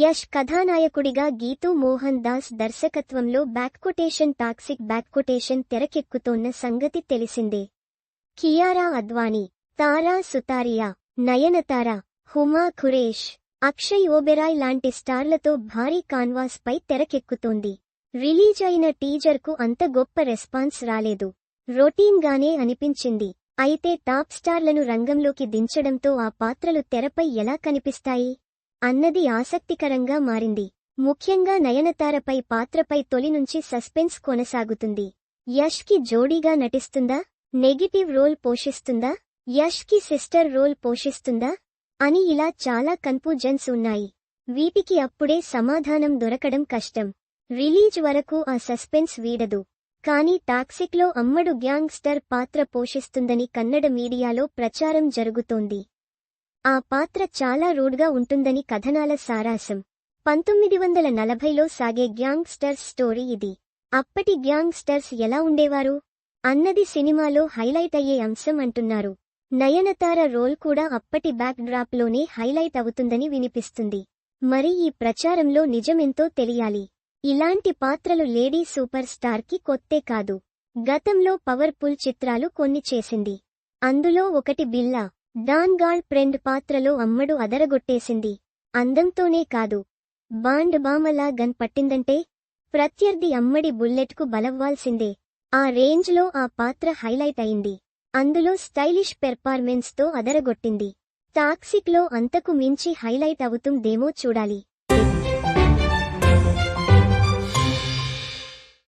యష్ కథానాయకుడిగా గీతూ మోహన్ దాస్ దర్శకత్వంలో బ్యాక్కొటేషన్ టాక్సిక్ బ్యాక్కొటేషన్ తెరకెక్కుతోన్న సంగతి తెలిసిందే. కియారా అద్వానీ తారా సుతారియా నయనతార హుమా ఖురేష్ అక్షయ్ ఓబెరాయ్ లాంటి స్టార్లతో భారీ కాన్వాస్ పై తెరకెక్కుతోంది. రిలీజ్ అయిన టీజర్కు అంత గొప్ప రెస్పాన్స్ రాలేదు. రొటీన్గానే అనిపించింది. అయితే టాప్ స్టార్లను రంగంలోకి దించడంతో ఆ పాత్రలు తెరపై ఎలా కనిపిస్తాయి? అన్నది ఆసక్తికరంగా మారింది. ముఖ్యంగా నయనతారపై పాత్రపై తొలి నుంచి సస్పెన్స్ కొనసాగుతుంది. యష్కి జోడీగా నటిస్తుందా? నెగిటివ్ రోల్ పోషిస్తుందా? యష్కి సిస్టర్ రోల్ పోషిస్తుందా? అని ఇలా చాలా కన్ఫ్యూజన్స్ ఉన్నాయి. వీటికి అప్పుడే సమాధానం దొరకడం కష్టం. రిలీజ్ వరకు ఆ సస్పెన్స్ వీడదు. కానీ టాక్సిక్లో అమ్మడు గ్యాంగ్స్టర్ పాత్ర పోషిస్తుందని కన్నడ మీడియాలో ప్రచారం జరుగుతోంది. ఆ పాత్ర చాలా రూడ్గా ఉంటుందని కథనాల సారాశం. పంతొమ్మిది వందల నలభైలో సాగే గ్యాంగ్స్టర్స్ స్టోరీ ఇది. అప్పటి గ్యాంగ్స్టర్స్ ఎలా ఉండేవారు? అన్నది సినిమాలో హైలైట్ అయ్యే అంశం అంటున్నారు. నయనతార రోల్ కూడా అప్పటి బ్యాక్డ్రాప్లోనే హైలైట్ అవుతుందని వినిపిస్తుంది. మరి ఈ ప్రచారంలో నిజమెంతో తెలియాలి. ఇలాంటి పాత్రలు లేడీ సూపర్ స్టార్కి కొత్తే కాదు. గతంలో పవర్ఫుల్ చిత్రాలు కొన్ని చేసింది. అందులో ఒకటి బిల్లా. డాన్ గాల్ ప్రెండ్ పాత్రలో అమ్మడు అదరగొట్టేసింది. అందంతోనే కాదు. బాండ్ బామలా గన్ పట్టిందంటే ప్రత్యర్థి అమ్మడి బుల్లెట్కు బలవ్వాల్సిందే. ఆ రేంజ్లో ఆ పాత్ర హైలైట్ అయింది. అందులో స్టైలిష్ పెర్ఫార్మెన్స్తో అదరగొట్టింది. టాక్సిక్లో అంతకు మించి హైలైట్ అవుతుందేమో చూడాలి.